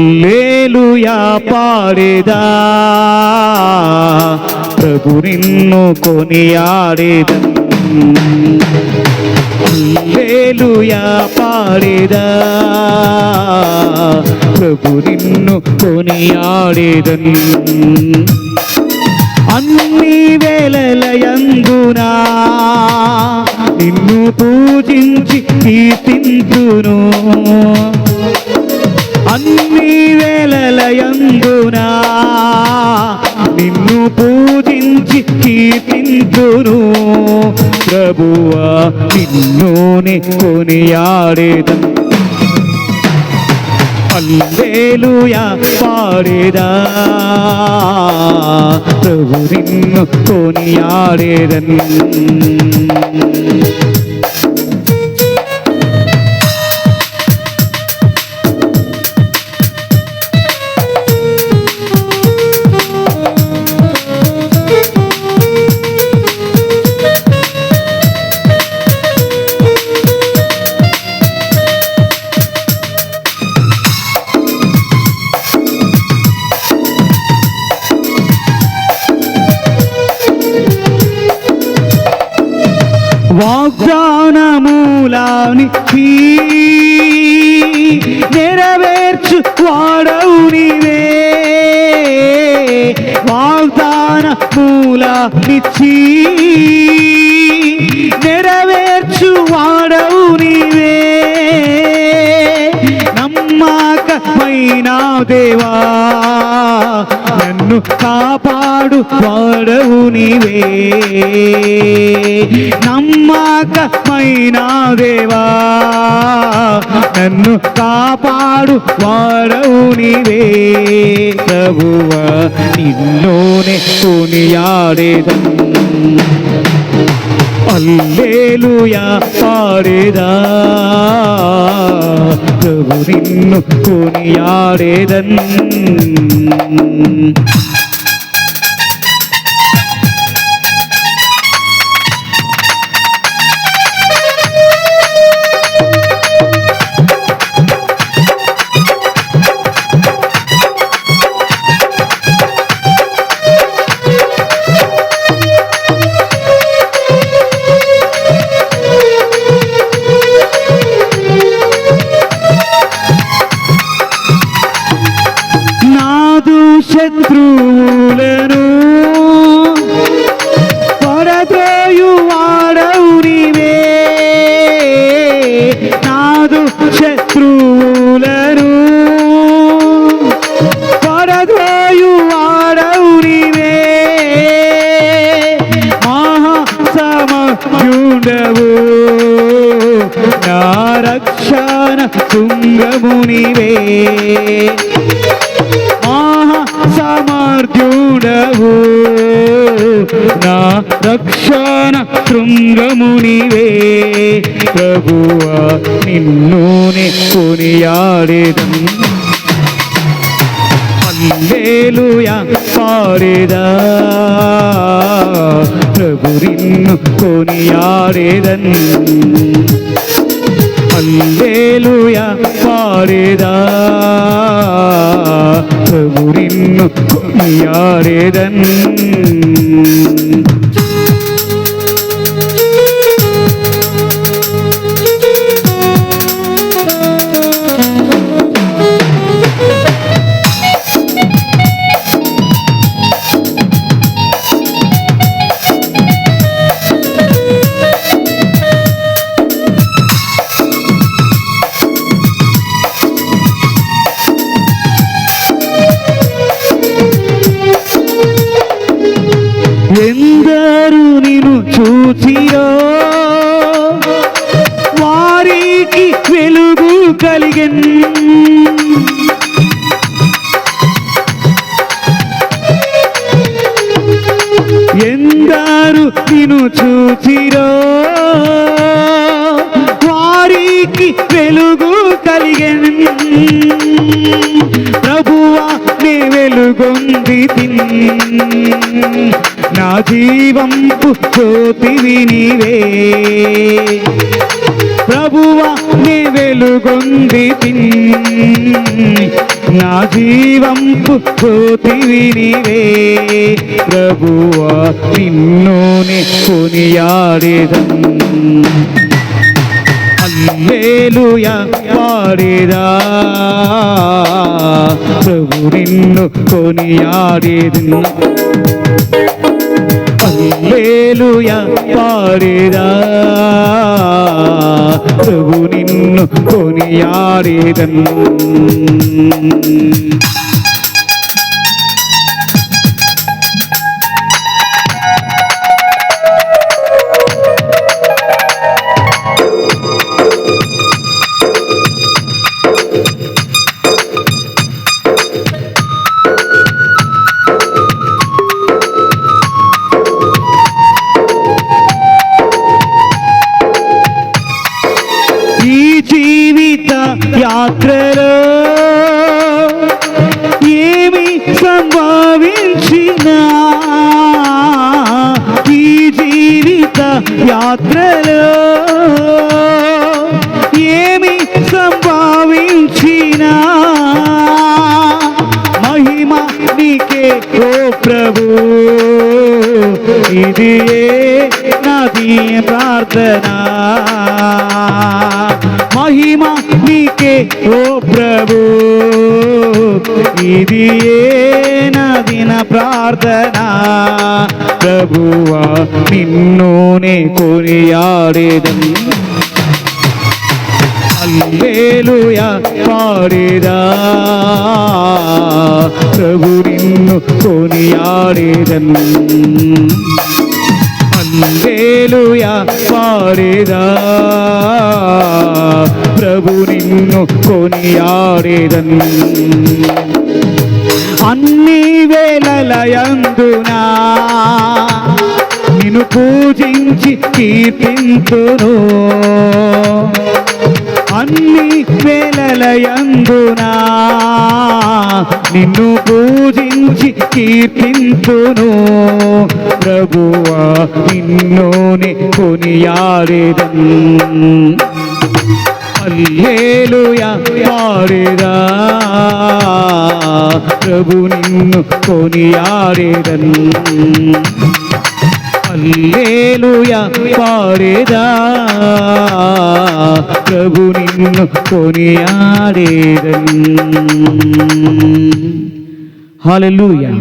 లేలుయా పాడేదా. ప్రభు నిన్ను కొనియాడేదా. లేలుయా పాడేదా. ప్రభు నిన్ను కొనియాడేదన్ అన్ని వేళలయందునా నిన్ను పూజించి కీర్తింతును అన్ని వేళలయందునా నిన్ను పూజించి కీర్తింతును ప్రభువా నిన్నుని కొనియాడేద? అల్లేలుయా పాడేదా? ప్రభు నిన్ను కొనియాడేదన్ వాగ్దానమూలానికి నెరవేర్చు వాడవు నీవే. వాగ్దాన మూల నిచ్చి నెరవేర్చు వాడవు నీవే. నమ్మకమైన దేవా. నన్ను కాపాడు వాడవు నీవే. నమ్మకమైన దేవా. నన్ను కాపాడు వాడవు నీవే. ప్రభువ నిన్నోనే కొనియాడేదం. అల్లేలుయా పాడేదా ప్రభు నిన్ను కొనియాడేదన్ శత్రువులను పడద్రోయు వాడవు నీవే నాదు శత్రువులను పడద్రోయు వాడవు నీవే మహాసమయుండవు. నా రక్షణ తుంగము నీవే సమర్థుడవు నా రక్షణ శృంగమునివే ప్రభువా నిన్నునే కొనియాడేదన్ అల్లేలుయా పాడేదా ప్రభు నిన్ను కొనియాడేదన్ అల్లేలుయా పాడేదా ప్రభు నిన్ను కలిగెన్ ఎందారు నిను చూచిరో. వారికి వెలుగు కలిగెన్ ప్రభువా నే వెలుగొంది తిన్. నా జీవంపు జ్యోతివి నీవే. ప్రభువ నీ వెలుగొంది నా జీవంపు జ్యోతివి నీవే. ప్రభువా నిన్నునే కొనియాడేదం. అల్లేలుయా పాడేదా ప్రభు నిన్ను కొనియాడేది. అల్లేలుయా పాడేదా నిన్ను యాత్రలో ఏమి సంభవించిన ఈ జీవిత యాత్రలో ఏమి సంభవించిన మహిమ నీకే ఓ ప్రభు. ఇది ఏ నాది ప్రార్థనా. మహిమ నీకే ఓ ప్రభు ఇది నాదిన ప్రార్థన ప్రభువా నిన్నునే కొనియాడేదని అల్లేలుయా పాడేదా ప్రభు నిన్ను కొనియాడేదన్ అల్లేలుయా పాడేదా ప్రభు నిన్ను కొనియాడేదను. అన్ని వేళలయందునా నిన్ను పూజించి కీర్తింతును. అన్ని వేళలయందునా నిన్ను పూజించి కీర్తింతును. ప్రభువా నిన్నుని కొనియాడేదన్. అల్లేలుయా పాడేదా ప్రభు నిన్ను కొనియాడేదన్ అల్లేలుయా పాడేదా ప్రభు నిన్ను కొనియాడేదన్ హల్లెలూయా